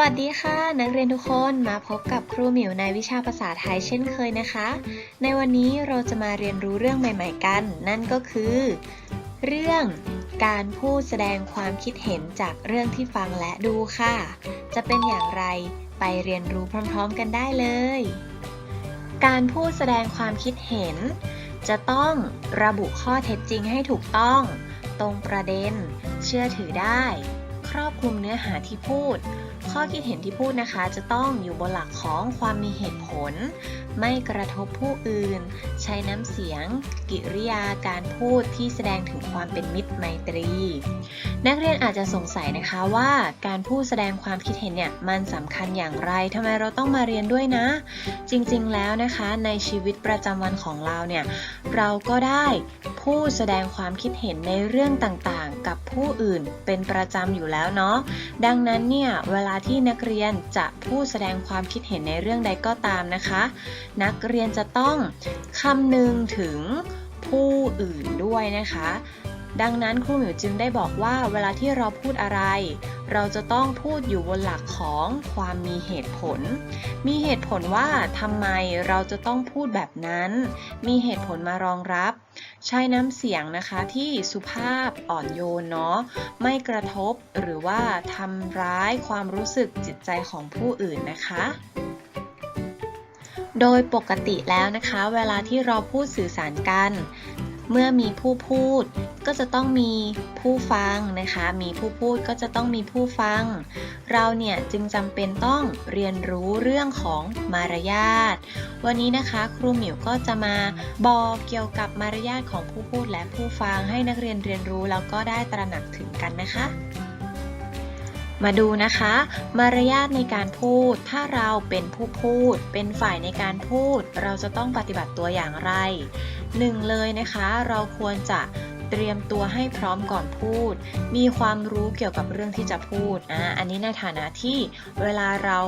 วัสดีค่ะ นักเรียนทุกคนมาพบกับครูหมิวในวิชาภาษาไทยเช่นเคยนะคะ ในวันนี้เราจะมาเรียนรู้เรื่องใหม่ ๆ กัน นั่นก็คือ เรื่องการพูดแสดงความคิดเห็นจากเรื่องที่ฟังและดูค่ะ จะเป็นอย่างไรไปเรียนรู้พร้อม ๆ กันได้เลย การพูดแสดงความคิดเห็น จะต้องระบุข้อเท็จจริงให้ถูกต้อง ตรงประเด็น เชื่อถือได้ ครอบคลุมเนื้อหาที่พูด ข้อคิดเห็นที่พูดนะคะจะต้องอยู่บนหลักของความมีเหตุผล ไม่กระทบผู้อื่น ใช้น้ำเสียง กิริยาการพูดที่แสดงถึงความเป็นมิตรไมตรี นักเรียนอาจจะสงสัยนะคะว่าการพูดแสดงความคิดเห็นเนี่ยมันสำคัญอย่างไรทำไมเราต้องมาเรียนด้วยนะ จริงๆแล้วนะคะในชีวิตประจำวันของเราเนี่ยเราก็ได้พูดแสดงความคิดเห็นในเรื่องต่างๆ กับผู้อื่นเป็นประจำอยู่แล้วเนาะดังนั้นเนี่ยเวลาที่นักเรียนจะพูดแสดงความคิดเห็นในเรื่องใดก็ตามนะคะ นักเรียนจะต้องคำนึงถึงผู้อื่นด้วยนะคะ ดังนั้นครูหมิวจึงได้บอกว่าเวลาที่เราพูดอะไร เราจะต้องพูดอยู่บนหลักของความมีเหตุผล มีเหตุผลว่าทำไมเราจะต้องพูดแบบนั้น มีเหตุผลมารองรับ ใช้น้ำเสียงนะคะที่สุภาพอ่อนโยนเนาะไม่กระทบหรือว่าทำร้ายความรู้สึกจิตใจของผู้อื่นนะคะโดยปกติแล้วนะคะ เวลาที่เราพูดสื่อสารกัน เมื่อมีผู้พูดก็จะต้องมีผู้ฟังนะคะ มีผู้พูดก็จะต้องมีผู้ฟัง เราเนี่ยจึงจำเป็นต้องเรียนรู้เรื่องของมารยาท วันนี้นะคะครูหมิวก็จะมาบอกเกี่ยวกับมารยาทของผู้พูดและผู้ฟังให้นักเรียนเรียนรู้แล้วก็ได้ตระหนักถึงกันนะคะ มาดูนะคะ มารยาทในการพูด ถ้าเราเป็นผู้พูด เป็นฝ่ายในการพูด เราจะต้องปฏิบัติตัวอย่างไรหนึ่งเลยนะคะ เราควรจะเตรียมตัวให้พร้อมก่อนพูด มีความรู้เกี่ยวกับเรื่องที่จะพูดอ่าอันนี้ในฐานะที่เวลาเรา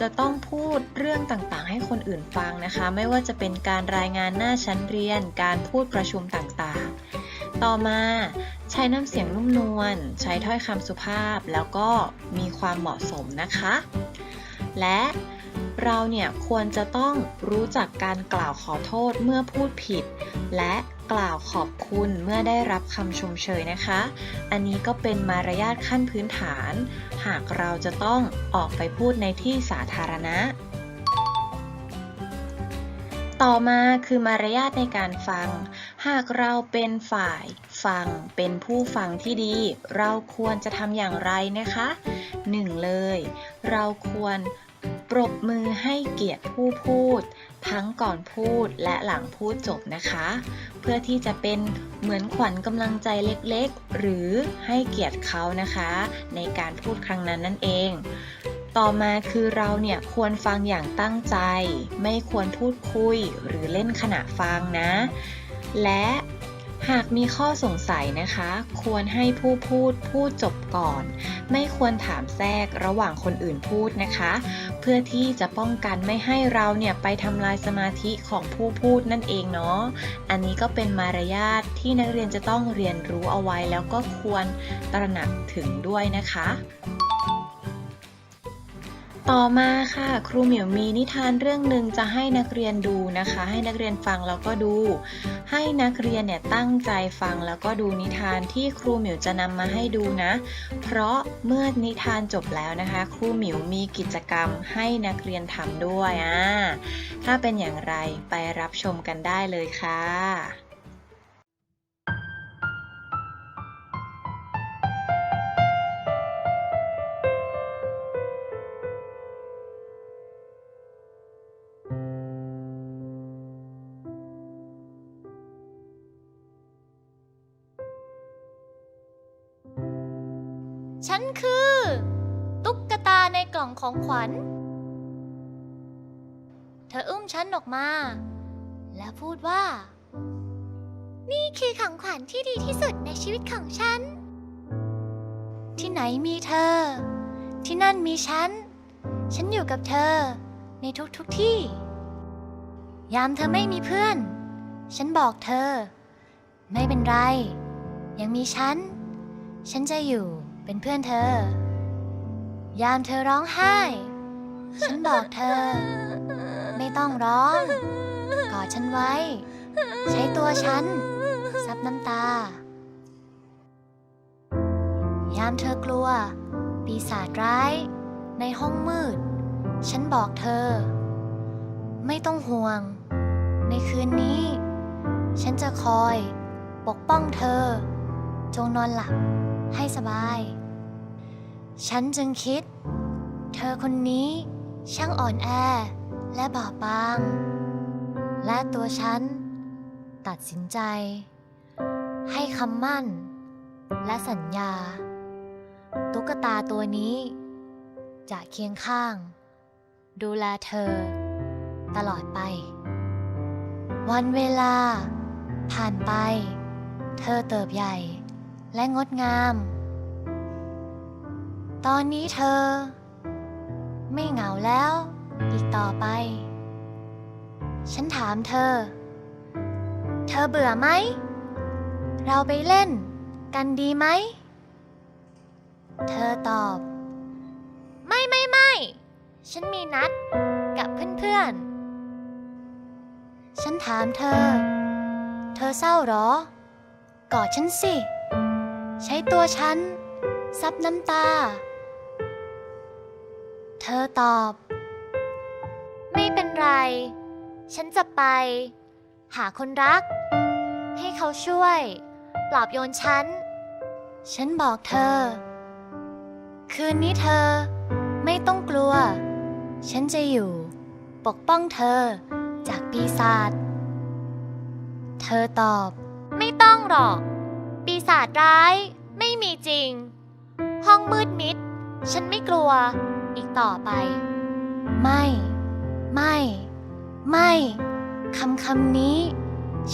จะต้องพูดเรื่องต่างๆ ให้คนอื่นฟังนะคะ ไม่ว่าจะเป็นการรายงานหน้าชั้นเรียน การพูดประชุมต่างๆ ต่อมาใช้น้ำเสียงนุ่มนวล ใช้ถ้อยคำสุภาพ แล้วก็มีความเหมาะสมนะคะ และเราเนี่ยควรจะต้องรู้จักการกล่าวขอโทษเมื่อพูดผิด และกล่าวขอบคุณเมื่อได้รับคำชมเชยนะคะ อันนี้ก็เป็นมารยาทขั้นพื้นฐาน หากเราจะต้องออกไปพูดในที่สาธารณะ ต่อมาคือมารยาทในการฟัง หากเราเป็นฝ่ายฟังเป็นผู้ฟังที่ดี เราควรจะทำอย่างไรนะคะหนึ่งเลย เราควรปรบมือให้เกียรติผู้พูด ทั้งก่อนพูดและหลังพูดจบนะคะ เพื่อที่จะเป็นเหมือนขวัญกำลังใจเล็กๆ หรือให้เกียรติเขานะคะ ในการพูดครั้งนั้นนั่นเอง ต่อมาคือเราเนี่ยควรฟังอย่างตั้งใจ ไม่ควรพูดคุยหรือเล่นขณะฟังนะ และหากมีข้อสงสัยนะคะ ควรให้ผู้พูดพูดจบก่อน ไม่ควรถามแทรกระหว่างคนอื่นพูดนะคะ เพื่อที่จะป้องกันไม่ให้เราเนี่ยไปทำลายสมาธิของผู้พูดนั่นเองเนาะอันนี้ก็เป็นมารยาทที่นักเรียนจะต้องเรียนรู้เอาไว้แล้วก็ควรตระหนักถึงด้วยนะคะ ต่อมาค่ะ ครูเหมียวมีนิทานเรื่องหนึ่งจะให้นักเรียนดูนะคะ ให้นักเรียนฟังแล้วก็ดู ให้นักเรียนเนี่ยตั้งใจฟังแล้วก็ดูนิทานที่ครูเหมียวจะนำมาให้ดูนะ เพราะเมื่อนิทานจบแล้วนะคะ ครูเหมิวมีกิจกรรมให้นักเรียนทำด้วยอ่าถ้าเป็นอย่างไรไปรับชมกันได้เลยค่ะ ฉันคือ ตุ๊กตาในกล่องของขวัญ เธออุ้มฉันออกมา และพูดว่า นี่คือของขวัญที่ดีที่สุดในชีวิตของฉัน ที่ไหนมีเธอ ที่นั่นมีฉัน ฉันอยู่กับเธอ ในทุกๆทที่ ยามเธอไม่มีเพื่อน ฉันบอกเธอ ไม่เป็นไร ยังมีฉัน ฉันจะอยู่ เป็นเพื่อนเธอ ยามเธอร้องไห้ ฉันบอกเธอ ไม่ต้องร้อง กอดฉันไว้ ใช้ตัวฉัน ซับน้ำตา ยามเธอกลัว ปีศาจร้าย ในห้องมืด ฉันบอกเธอ ไม่ต้องห่วง ในคืนนี้ ฉันจะคอย ปกป้องเธอ จงนอนหลับให้สบาย ฉันจึงคิด เธอคนนี้ช่างอ่อนแอและบอบบาง และตัวฉัน ตัดสินใจ ให้คำมั่น และสัญญา ตุ๊กตาตัวนี้ จะเคียงข้าง ดูแลเธอ ตลอดไป วันเวลา ผ่านไป เธอเติบใหญ่และงดงาม ตอนนี้เธอ ไม่เหงาแล้ว อีกต่อไป ฉันถามเธอ เธอเบื่อไหม เราไปเล่น กันดีไหม เธอตอบ ไม่ไม่ไม่ฉันมีนัด กับเพื่อนๆ ฉันถามเธอ เธอเศร้าหรอ กอดฉันสิ ใช้ตัวฉันซับน้ำตา อตอบ ไม่เป็นไร ฉันจะไป หาคนรัก ให้เขาช่วย ปลอบโยนฉัน ฉันบอกเธอ คืนนี้เธอ ไม่ต้องกลัว ฉันจะอยู่ ปกป้องเธอ จากปีศาจเธอตอบ ไม่ต้องหรอก ปีศาจร้าย ไม่มีจริง ห้องมืดมิด ฉันไม่กลัว อีกต่อไป ไม่ ไม่ ไม่คำคำนี้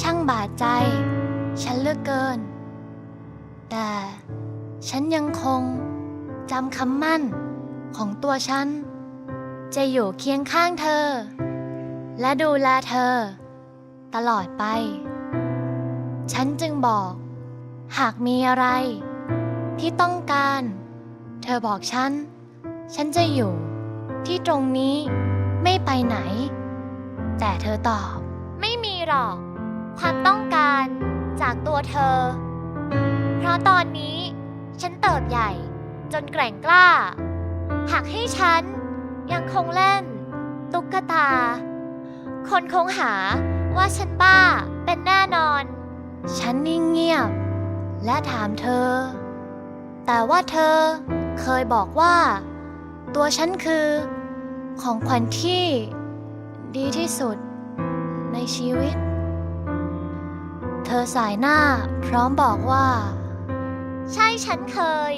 ช่างบาดใจ ฉันเลือกเกิน แต่ฉันยังคงจำคำมั่นของตัวฉัน จะอยู่เคียงข้างเธอ และดูแลเธอ ตลอดไป ฉันจึงบอก หากมีอะไร ที่ต้องการ เธอบอกฉัน ฉันจะอยู่ ที่ตรงนี้ไม่ไปไหน แต่เธอตอบ ไม่มีหรอก ความต้องการจากตัวเธอ เพราะตอนนี้ ฉันเติบใหญ่ จนแกร่งกล้า หากให้ฉัน ยังคงเล่น ตุ๊กตา คนคงหาว่าฉันบ้าเป็นแน่นอน ฉันนิ่งเงียบ และถามเธอ แต่ว่าเธอเคยบอกว่า ตัวฉันคือ ของขวัญที่ ดีที่สุด ในชีวิต เธอสายหน้าพร้อมบอกว่า ใช่ฉันเคย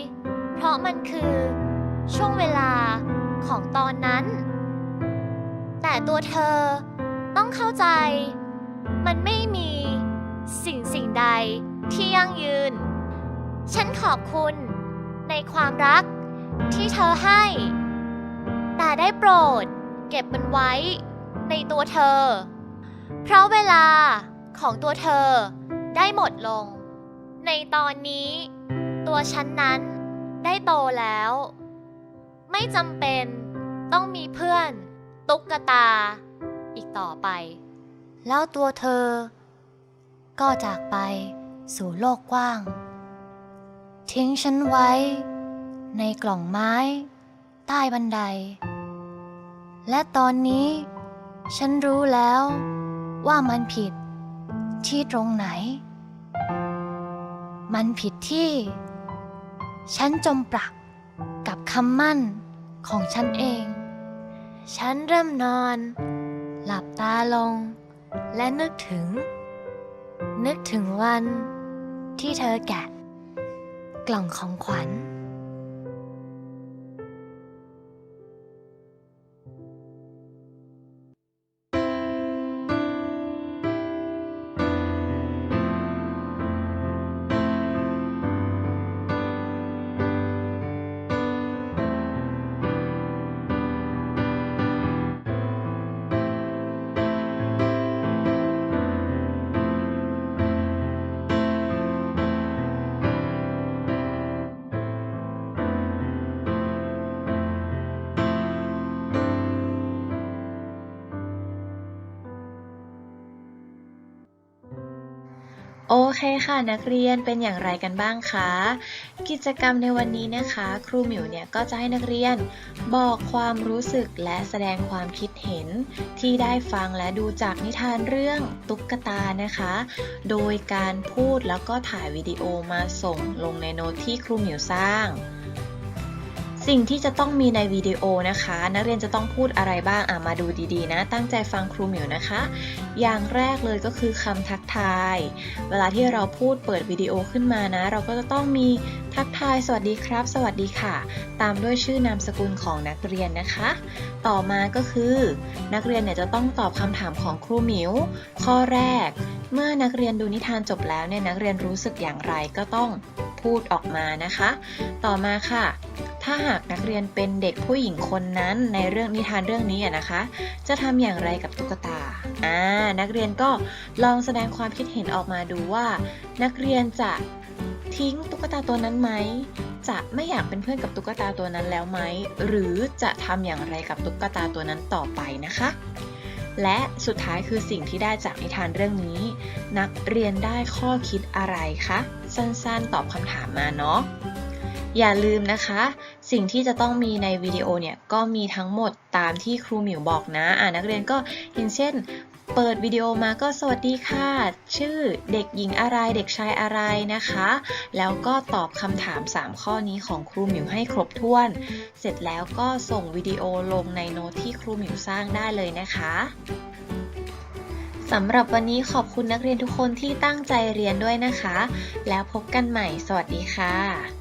เพราะมันคือ ช่วงเวลาของตอนนั้น แต่ตัวเธอต้องเข้าใจ มันไม่มีสิ่งสิ่งใดที่ยั่งยืน ฉันขอบคุณในความรักที่เธอให้ แต่ได้โปรด เก็บมันไว้ ในตัวเธอ เพราะเวลาของตัวเธอได้หมดลง ในตอนนี้ ตัวฉันนั้นได้โตแล้ว ไม่จำเป็นต้องมีเพื่อน ตุ๊กตา อีกต่อไป แล้วตัวเธอ ก็จากไปสู่โลกกว้าง ทิ้งฉันไว้ ในกล่องไม้ ใต้บันได และตอนนี้ ฉันรู้แล้วว่ามันผิดที่ตรงไหน มันผิดที่ ฉันจมปลักกับคำมั่นของฉันเอง ฉันเริ่มนอน หลับตาลง และนึกถึง นึกถึงวันที่เธอแกะ กล่องของขวัญ โอเคค่ะนักเรียนเป็นอย่างไรกันบ้างคะ กิจกรรมในวันนี้นะคะ ครูหมิวเนี่ยก็จะให้นักเรียนบอกความรู้สึกและแสดงความคิดเห็น ที่ได้ฟังและดูจากนิทานเรื่องตุ๊กตานะคะ โดยการพูดแล้วก็ถ่ายวิดีโอมาส่งลงในโน้ตที่ครูหมิวสร้าง สิ่งที่จะต้องมีในวิดีโอนะคะ นักเรียนจะต้องพูดอะไรบ้างอะมาดูดีๆนะ ตั้งใจฟังครูหมิวนะคะ อย่างแรกเลยก็คือคำทักทาย เวลาที่เราพูดเปิดวิดีโอขึ้นมานะ เราก็จะต้องมีทักทาย สวัสดีครับ สวัสดีค่ะ ตามด้วยชื่อนามสกุลของนักเรียนนะคะ ต่อมาก็คือ นักเรียนเนี่ยจะต้องตอบคำถามของครูหมิว ข้อแรก เมื่อนักเรียนดูนิทานจบแล้วเนี่ยนักเรียนรู้สึกอย่างไรก็ต้อง พูดออกมานะคะ ต่อมาค่ะ ถ้าหากนักเรียนเป็นเด็กผู้หญิงคนนั้นในเรื่องนิทานเรื่องนี้อะนะคะ จะทำอย่างไรกับตุ๊กตาอ่านักเรียนก็ลองแสดงความคิดเห็นออกมาดูว่า นักเรียนจะทิ้งตุ๊กตาตัวนั้นไหมจะไม่อยากเป็นเพื่อนกับตุ๊กตาตัวนั้นแล้วไหม หรือจะทำอย่างไรกับตุ๊กตาตัวนั้นต่อไปนะคะ และสุดท้ายคือสิ่งที่ได้จากนิทานเรื่องนี้ นักเรียนได้ข้อคิดอะไรคะ สั้นๆ ตอบคำถามมาเนาะอย่าลืมนะคะ สิ่งที่จะต้องมีในวิดีโอเนี่ย ก็มีทั้งหมดตามที่ครูหมิวบอกนะ อ่านักเรียนก็อย่างเช่น เปิดวิดีโอมาก็สวัสดีค่ะ ชื่อเด็กหญิงอะไรเด็กชายอะไรนะคะ แล้วก็ตอบคำถาม 3 ข้อนี้ของครูหมิวให้ครบถ้วน เสร็จแล้วก็ส่งวิดีโอลงในโน้ตที่ครูหมิวสร้างได้เลยนะคะสำหรับวันนี้ขอบคุณนักเรียนทุกคนที่ตั้งใจเรียนด้วยนะคะ แล้วพบกันใหม่ สวัสดีค่ะ